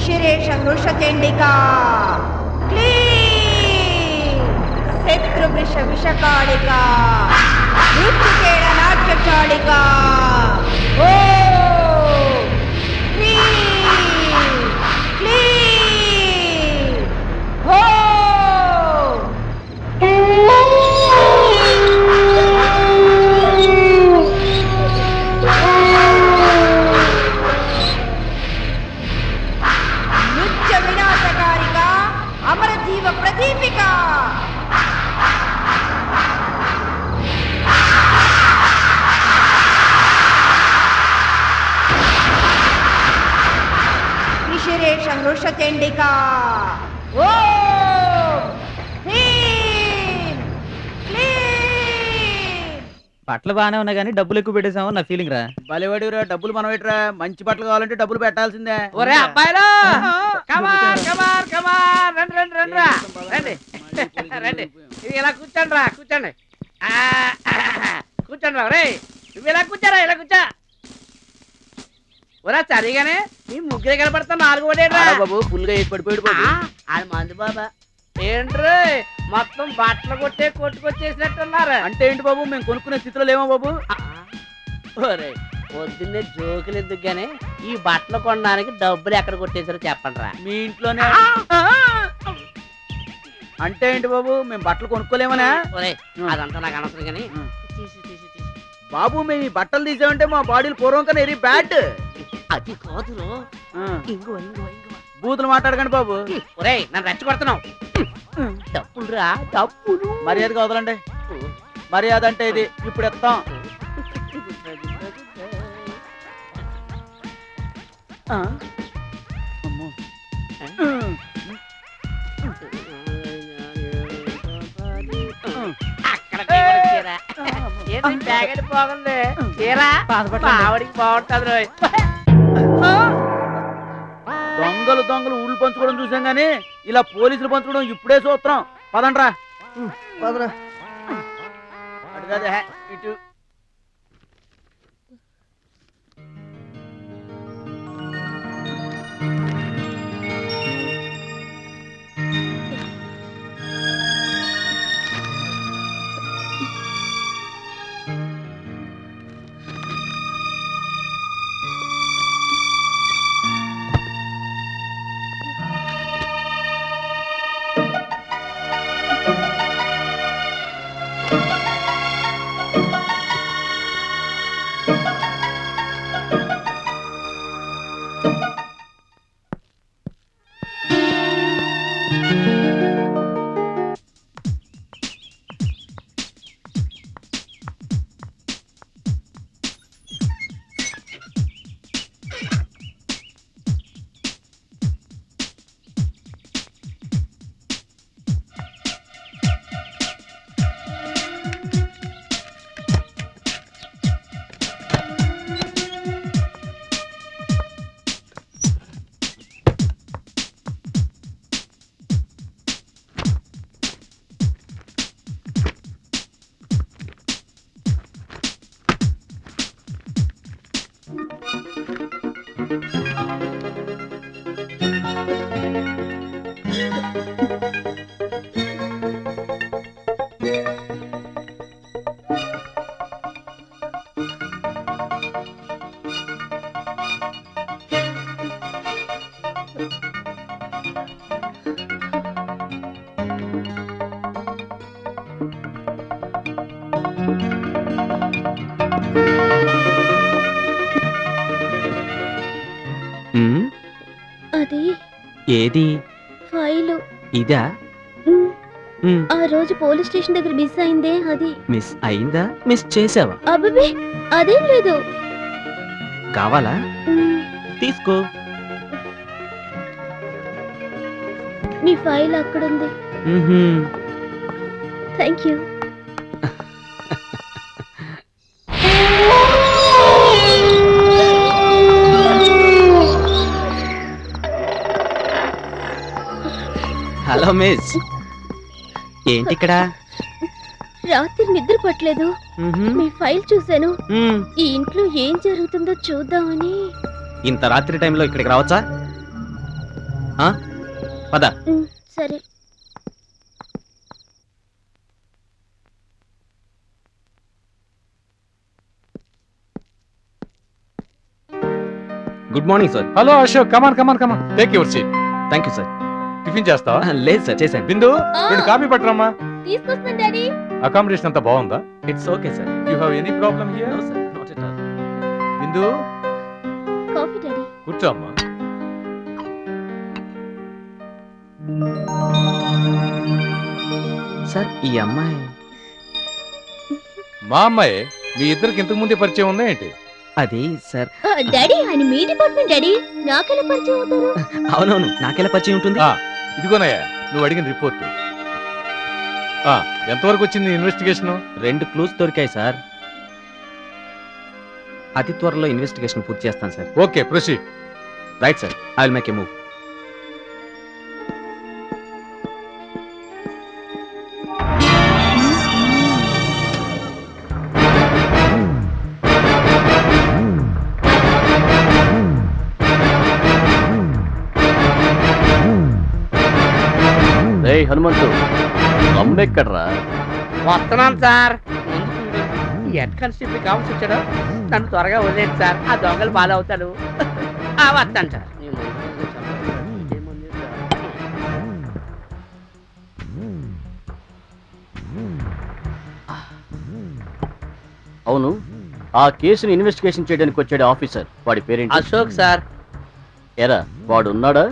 శిశిరేష హృషచండికా క్లీ శత్రువృష విషకాళికా మృత్యుకేళ నాట్య ఓ అమరజీవ ప్రదీపిక నిశిరేష వృషచండిక బట్టలు బాగానే ఉన్నాయి కానీ డబ్బులు ఎక్కువ పెట్టేసామో నా ఫీలింగ్ రా. బలివాడిరా డబ్బులు మనం ఇట్రా మంచి బట్టలు కావాలంటే డబ్బులు పెట్టాల్సిందే. ఒరే అబ్బాయిలు! కమాన్ కమాన్ కమాన్ రండి రండి రండి రా. రండి. రండి. ఇది ఇలా కూర్చోండి రా కూర్చోండి. ఆ, కూర్చోండి రా రే నువ్వు ఇలా కూర్చోరా ఇలా కూర్చో. ఒరే సరిగానే మీ ముగ్గురే కనపడతా నాలుగు పడేట్రా రా. బాబు ఫుల్గా వేసి పడిపోయాడు బాబు. అది మంది బాబా. ఏంట్రీ? మొత్తం బట్టలు కొట్టే కొట్టుకొచ్చేసినట్టున్నారు. అంటే ఏంటి బాబు మేము కొనుక్కునే స్థితిలో లేమో బాబు? ఒరే పొద్దున్నే జోకులు ఎందుకు గానీ ఈ బట్టలు కొనడానికి డబ్బులు ఎక్కడ కొట్టేశారో చెప్పండి రా మీ ఇంట్లోనే అంటే ఏంటి బాబు మేము బట్టలు కొనుక్కోలేమనా? ఒరే. అదంతా నాకు అనవసరం కానీ బాబు మేము ఈ బట్టలు తీసామంటే మా బాడీలు పూర్వం కన్నా ఎరీ బ్యాడ్. అది కాదురో. ఇంగువ ఇంగువ ఇంగువ బూతులు మాట్లాడకండి బాబు. ఒరే నన్ను రెచ్చగొడుతున్నావు. డబ్బులు రా డబ్బులు. మర్యాదగా వదలండి. మర్యాద అంటే ఇది. ఇప్పుడు ఎత్తాం. బాగుంది మా ఆవిడికి బాగుంటది దొంగలు దొంగలు ఊళ్ళు పంచుకోవడం చూసాం గానీ ఇలా పోలీసులు పంచుకోవడం ఇప్పుడే చూస్తున్నాం. పదండ్రా. అటు కాదు, హే, ఇటు ఉమ్, ఏది? ఫైలు. ఇదా? ఉమ్, ఆ రోజు పోలీస్ స్టేషన్ దగ్గర మిస్ అయిందే అది. మిస్ అయిందా? మిస్ చేసావా అబ్బే అదేం లేదు. కావాలా? మ్, తీసుకో. మీ ఫైల్ అక్కడుంది. Thank you. మిస్ ఏంటి ఇక్కడ రాత్రి నిద్ర పట్టలేదు. మీ ఫైల్ చూశాను. ఈ ఇంట్లో ఏం జరుగుతుందో చూద్దామని. ఇంత రాత్రి టైంలో ఇక్కడికి రావచ్చా? ఆ? పద. సరే. Good morning sir. Hello Ashok come on come on come on. Take your seat thank you sir. Tiffin చేస్తావా? లేదు సార్ చేశాను. బిందు. రెండు కాఫీ పట్టరమ్మా. తీసుకొస్తాను డాడీ. అకామిడేషన్ అంతా బాగుందా? It's okay sir you have any problem here no sir not at all Bindu? Coffee daddy. కూర్చో అమ్మా. Sir ఈ అమ్మాయి మా అమ్మాయి మీ ఇద్దరికి ఇంతకు ముందే పరిచయం ఉందా ఏంటి? అది సార్ డాడీ ఆయన మీ డిపార్ట్మెంట్ డాడీ. నాకెలా పరిచయం అవుతారు? అవునవును నాకెలా పరిచయం ఉంటుంది. ఇదిగోనయ్యా నువ్వు అడిగిన రిపోర్ట్. ఎంతవరకు వచ్చింది ఇన్వెస్టిగేషన్? రెండు క్లూస్ దొరికాయి సార్. అతి త్వరలో ఇన్వెస్టిగేషన్ పూర్తి చేస్తాను sir. Okay proceed. Right sir I will make a move. Hanumanthu. అమ్మెక్కడ్రా వస్తున్నాను సార్. హెడ్ కానిస్టేబుల్ కావాల్సి వచ్చాడు. నన్ను త్వరగా వదిలేదు సార్. ఆ దొంగలు బాగా అవుతాడు వస్తాను సార్. అవును. ఆ కేసుని ఇన్వెస్టిగేషన్ చేయడానికి వచ్చాడు ఆఫీసర్. వాడి పేరేంటి? అశోక్ సార్. ఎరా వాడు ఉన్నాడా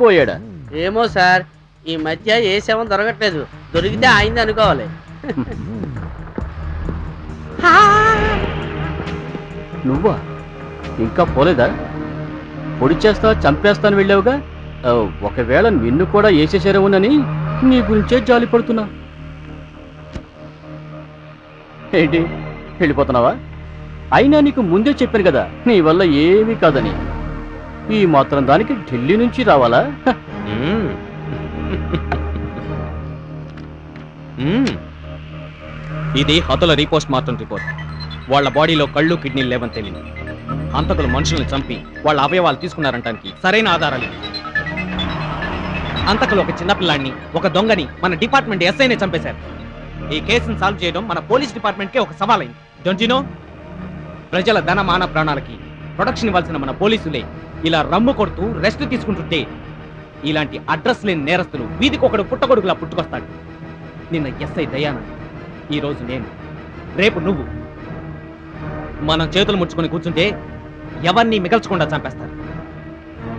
పోయాడా? ఏమో సార్. ఈ మధ్య ఏ శవం దొరకట్లేదు. దొరికితే అయింది అనుకోవాలి. నువ్వా? ఇంకా పోలేదా? పొడి చేస్తా చంపేస్తాను వెళ్ళావుగా? ఒకవేళ నిన్ను కూడా వేసేసారేమోనని నీ గురించే జాలి పడుతున్నా. ఏంటి? వెళ్ళిపోతున్నావా? అయినా నీకు ముందే చెప్పాను కదా నీ వల్ల ఏమీ కాదని. ఈ మాత్రం దానికి ఢిల్లీ నుంచి రావాలా? ఇది హతుల రీపోస్ట్ మార్టం రిపోర్ట్. వాళ్ళ బాడీలో కళ్ళు కిడ్నీలు లేవని తెలియదు. హంతకులు మనుషుల్ని చంపి వాళ్ళ అవయవాలు తీసుకున్నారంటానికి సరైన ఆధారాలు అంతకులు ఒక చిన్నపిల్లాడిని ఒక దొంగని మన డిపార్ట్మెంట్ ఎస్ఐనే చంపేశారు. ఈ కేసును సాల్వ్ చేయడం మన పోలీస్ డిపార్ట్మెంట్కే ఒక సవాలైంది. డోంట్ ప్రజల ధన మాన ప్రాణాలకి ప్రొటెక్షన్ ఇవ్వాల్సిన మన పోలీసులే ఇలా రమ్ము కొడుతూ రెస్ట్ తీసుకుంటుంటే ఇలాంటి అడ్రస్ లేని నేరస్తులు వీధికొకడు పుట్టగొడుగులా పుట్టుకొస్తాడు. నిన్న ఎస్ఐ దయానంద్ ఈ రోజు నేను. రేపు నువ్వు. మనం చేతులు ముడుచుకొని కూర్చుంటే ఎవరిని మిగల్చకుండా చంపేస్తారు.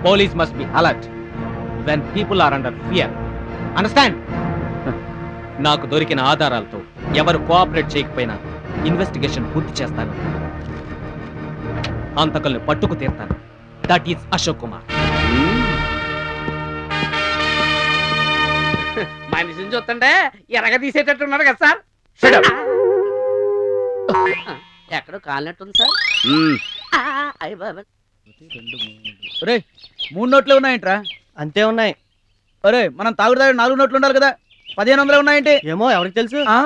Police must be alert when people are under fear understand నాకు దొరికిన ఆధారాలతో ఎవరు కోఆపరేట్ చేయకపోయినా ఇన్వెస్టిగేషన్ పూర్తి చేస్తాను. అంతకుల్ని పట్టుకు తీర్తాను. దట్ ఈస్ అశోక్ కుమార్ మనిషిని చూస్తుంటే ఎరగ తీసేటట్టున్నాడు కదా సార్. ఎక్కడో కాలినట్టుంది సార్. బాబా ఒరే మూడు నోట్లే ఉన్నాయంట్రా? అంతే ఉన్నాయి. ఒరే మనం తాగుడు తాగుడు నాలుగు నోట్లు ఉండాలి కదా? పదిహేను వందలు ఉన్నాయంటే? ఏమో ఎవరికి తెలుసు? ఆ?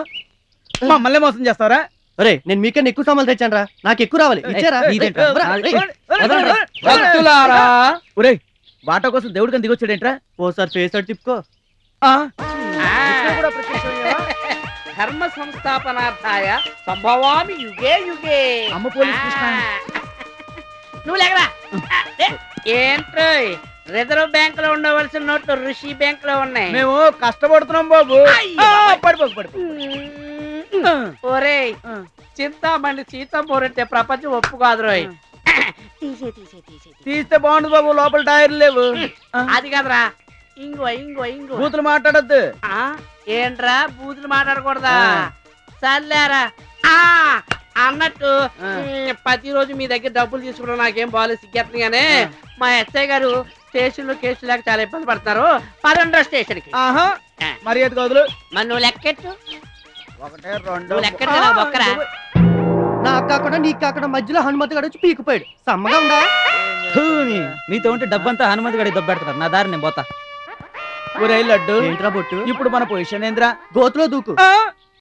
మమ్మల్ని మోసం చేస్తారా? ఒరే నేను మీకన్నా ఎక్కువ సామాన్లు తెచ్చాను రా నాకు ఎక్కువ రావాలి. ఇచ్చారా? ఒరే వాటా కోసం దేవుడి కని దిగొచ్చాడేంట్రా? ఓసారి ఫేస్ తిప్పుకో. కూడా ప్రత్యక్షమయ్యావా? ధర్మ సంస్థాపనార్థాయ సంభవామి యుగే యుగే. అమ్మ పోలీస్ కృష్ణ. నువ్వు లేకరా. ఏంట్రో రిజర్వ్ బ్యాంక్లో ఉండవలసిన నోట్లు ఋషి బ్యాంక్లో ఉన్నాయి. మేము కష్టపడుతున్నాం బాబు. పడిపోకు పడిపో ఒరేయ్ ఆ. చింతామణి సీతం పోరంటే ప్రపంచం ఒప్పుకోదు రోయ్. తీసే తీసే తీసే తీస్తే బాగుండు బాబు లోపల టైర్లు లేవు. అది కాదురా. ఇంగో ఇంగో ఇంగో బూతులు మాట్లాడద్దు. ఏంట్రా బూతులు మాట్లాడకూడదా. సర్లేరా. ఆ అన్నట్టు ప్రతిరోజు మీ దగ్గర డబ్బులు తీసుకోవడం నాకేం బాగాలేదు సిగ్గేస్తుంది కానీ మా ఎస్ఐ గారు స్టేషన్లో కేసు లేక చాలా ఇబ్బంది పడతారు. పదండ్రా స్టేషన్కి ఆహా. ఆ. మర్యాద కదులు? మరి నువ్వు లెక్కెట్టు? ఒకటే రెండు. లెక్కెట్టు నా బొక్కరా? నాకు కాకుండా నీకు కాకుండా మధ్యలో హనుమతి గడు వచ్చి పీకిపోయాడు. సమ్మగా ఉందా? మీతో ఉంటే డబ్బంతా హనుమంత్ గడి దొబ్బెడతారు నా దారి నేను పోతా. ఒరే లడ్డు. ఇప్పుడు మన పొజిషన్ ఏంద్రా? గోతులో దూకు.